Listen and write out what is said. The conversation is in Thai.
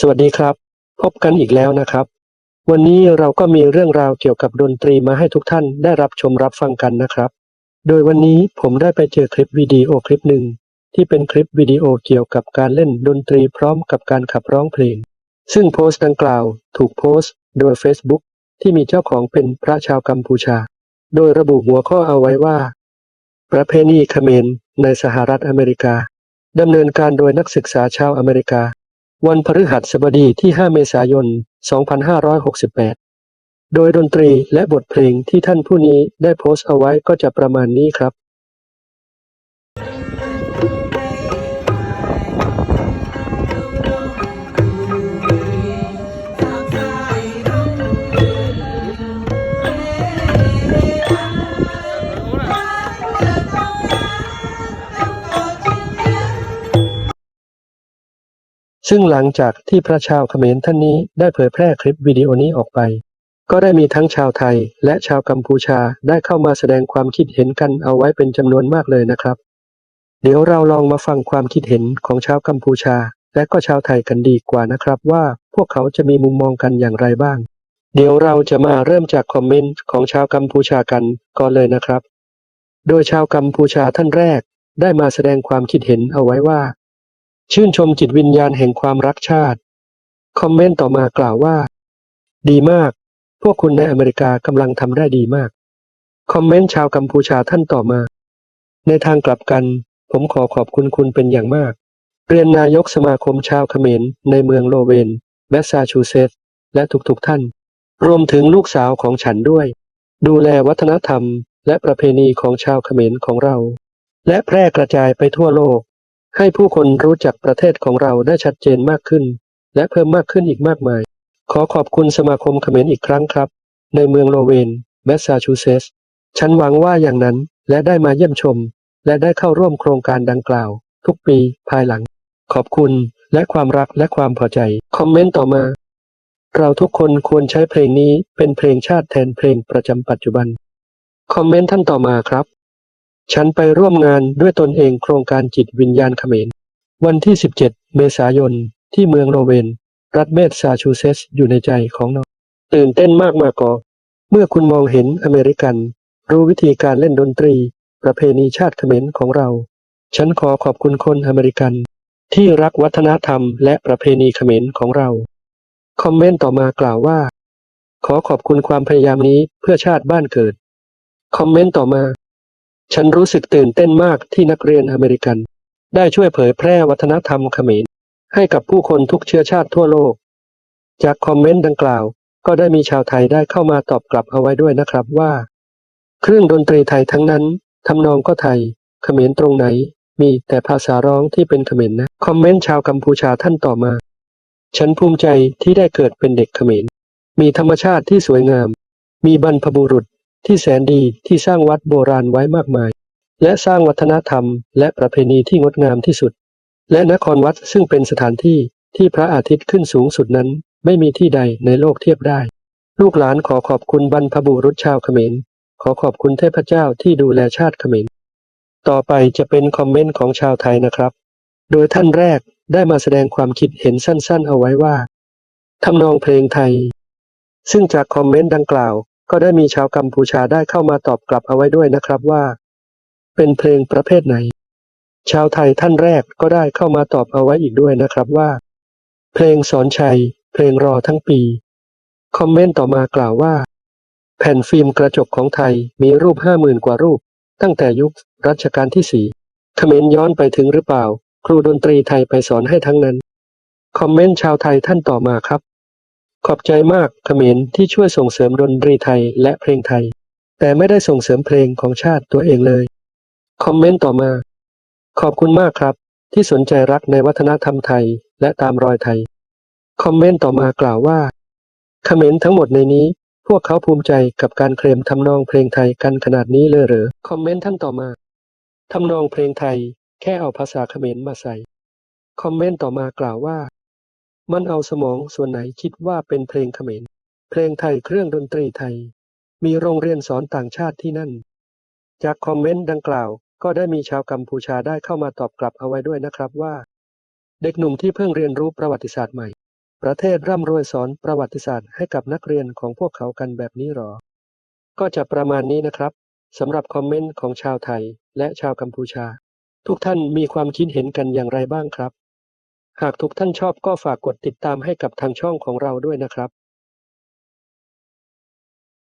สวัสดีครับ พบกันอีกแล้วนะครับ วันนี้เราก็มีเรื่องราวเกี่ยวกับดนตรีมาให้ทุกท่านได้รับชมรับฟังกันนะครับ โดยวันนี้ผมได้ไปเจอคลิปวิดีโอคลิปหนึ่งที่เป็นคลิปวิดีโอเกี่ยวกับการเล่นดนตรีพร้อมกับการขับร้องเพลง ซึ่งโพสต์ดังกล่าว ถูกโพสต์โดย Facebook ที่มีเจ้าของเป็นพระชาวกัมพูชา โดยระบุหัวข้อเอาไว้ว่า ประเพณีเขมรในสหรัฐอเมริกาดำเนินการโดยนักศึกษาชาวอเมริกา วันพฤหัสบดีที่ 5 เมษายน 2568 โดยดนตรีและบทเพลงที่ท่านผู้นี้ได้โพสต์เอาไว้ก็จะประมาณนี้ครับ ซึ่งหลังจากที่พระชาวเขมรท่านนี้ได้เผยแพร่คลิปวิดีโอนี้ออกไป ก็ได้มีทั้งชาวไทยและชาวกัมพูชาได้เข้ามาแสดงความคิดเห็นกันเอาไว้เป็นจำนวนมากเลยนะครับ เดี๋ยวเราลองมาฟังความคิดเห็นของชาวกัมพูชา และก็ชาวไทยกันดีกว่านะครับ ว่าพวกเขาจะมีมุมมองกันอย่างไรบ้าง เดี๋ยวเราจะมาเริ่มจากคอมเมนต์ของชาวกัมพูชากันก่อนเลยนะครับ โดยชาวกัมพูชาท่านแรกได้มาแสดงความคิดเห็นเอาไว้ว่า ชื่นชมจิตวิญญาณแห่งความรักชาติ คอมเมนต์ต่อมากล่าวว่า ดีมาก พวกคุณในอเมริกากำลังทำได้ดีมาก คอมเมนต์ชาวกัมพูชาท่านต่อมา ในทางกลับกัน ผมขอขอบคุณคุณเป็นอย่างมาก เรียนนายกสมาคมชาวเขมรในเมืองโลเวนแมสซาชูเซตส์และทุกๆท่าน รวมถึงลูกสาวของฉันด้วย ดูแลวัฒนธรรมและประเพณีของชาวเขมรของเรา และแพร่กระจายไปทั่วโลก ให้ผู้คนรู้จักประเทศของเราได้ชัดเจนมากขึ้น และเพิ่มมากขึ้นอีกมากมาย ขอขอบคุณสมาคมเขมรอีกครั้งครับ ในเมืองโลเวนแมสซาชูเซตส์ฉันหวังว่าอย่างนั้นและได้มาเยี่ยมชม และได้เข้าร่วมโครงการดังกล่าว ทุกปีภายหลัง ขอบคุณและความรักและความพอใจ คอมเมนต์ต่อมา เราทุกคนควรใช้เพลงนี้เป็นเพลงชาติแทนเพลงประจำปัจจุบัน คอมเมนต์ท่านต่อมาครับ ฉันไปร่วมงานด้วยตนเองโครงการจิตวิญญาณเขมร วันที่ 17 เมษายน ที่เมืองโรเวน รัฐเมสซาชูเซตส์อยู่ในใจของเราตื่นเต้นมากมากกอเมื่อคุณมองเห็นอเมริกัน รู้วิธีการเล่นดนตรี ประเพณีชาติเขมรของเรา ฉันขอขอบคุณคนอเมริกัน ที่รักวัฒนธรรมและประเพณีเขมรของเรา คอมเมนต์ต่อมากล่าวว่า ขอขอบคุณความพยายามนี้เพื่อชาติบ้านเกิด คอมเมนต์ต่อมา ฉันรู้สึกตื่นเต้นมากที่นักเรียนอเมริกัน ได้ช่วยเผยแพร่วัฒนธรรมเขมรให้กับผู้คนทุกเชื้อชาติทั่วโลก จากคอมเมนต์ดังกล่าว ก็ได้มีชาวไทยได้เข้ามาตอบกลับเอาไว้ด้วยนะครับว่า เครื่องดนตรีไทยทั้งนั้นทำนองก็ไทยเขมรตรงไหน มีแต่ภาษาร้องที่เป็นเขมรนะคอมเมนต์ชาวกัมพูชาท่านต่อมา ฉันภูมิใจที่ได้เกิดเป็นเด็กเขมรมีธรรมชาติที่สวยงาม มีบรรพบุรุษ ที่แสนดีที่สร้างวัดโบราณไว้มากมาย และสร้างวัฒนธรรม และประเพณีที่งดงามที่สุด และนครวัดซึ่งเป็นสถานที่ที่พระอาทิตย์ขึ้นสูงสุดนั้น ไม่มีที่ใดในโลกเทียบได้ ลูกหลานขอขอบคุณบรรพบุรุษชาวเขมร ขอขอบคุณเทพเจ้าที่ดูแลชาติเขมร ต่อไปจะเป็นคอมเมนต์ของชาวไทยนะครับ โดยท่านแรกได้มาแสดงความคิดเห็นสั้นๆ เอาไว้ว่าทำนองเพลงไทย ซึ่งจากคอมเมนต์ดังกล่าว ก็ได้มีชาวกัมพูชาได้เข้ามาตอบกลับเอาไว้ด้วยนะครับว่า เป็นเพลงประเภทไหน ชาวไทยท่านแรกก็ได้เข้ามาตอบเอาไว้อีกด้วยนะครับว่า เพลงสอนชัย เพลงรอทั้งปี คอมเมนต์ต่อมากล่าวว่า แผ่นฟิล์มกระจกของไทยมีรูปห้าหมื่นกว่ารูป ตั้งแต่ยุครัชกาลที่สี่เขมรย้อนไปถึงหรือเปล่า ครูดนตรีไทยไปสอนให้ทั้งนั้น คอมเมนต์ชาวไทยท่านต่อมาครับ ขอบใจมากเขมรที่ช่วยส่งเสริมดนตรีไทยและเพลงไทย แต่ไม่ได้ส่งเสริมเพลงของชาติตัวเองเลย คอมเมนต์ต่อมา ขอบคุณมากครับ ที่สนใจรักในวัฒนธรรมไทยและตามรอยไทย คอมเมนต์ต่อมากล่าวว่าเขมรทั้งหมดในนี้ พวกเขาภูมิใจกับการเคลมทำนองเพลงไทยกันขนาดนี้เลยเหรอคอมเมนต์ท่านต่อมาทำนองเพลงไทย แค่เอาภาษาเขมรมาใส่ คอมเมนต์ต่อมากล่าวว่า มันเอาสมองส่วนไหนคิดว่าเป็นเพลงเขมร เพลงไทยเครื่องดนตรีไทย มีโรงเรียนสอนต่างชาติที่นั่น จากคอมเมนต์ดังกล่าว ก็ได้มีชาวกัมพูชาได้เข้ามาตอบกลับเอาไว้ด้วยนะครับว่า เด็กหนุ่มที่เพิ่งเรียนรู้ประวัติศาสตร์ใหม่ ประเทศร่ำรวยสอนประวัติศาสตร์ให้กับนักเรียนของพวกเขากันแบบนี้หรอ ก็จะประมาณนี้นะครับสำหรับคอมเมนต์ของชาวไทยและชาวกัมพูชา ทุกท่านมีความคิดเห็นกันอย่างไรบ้างครับ หากทุกท่านชอบก็ฝากกดติดตามให้กับทางช่องของเราด้วยนะครับ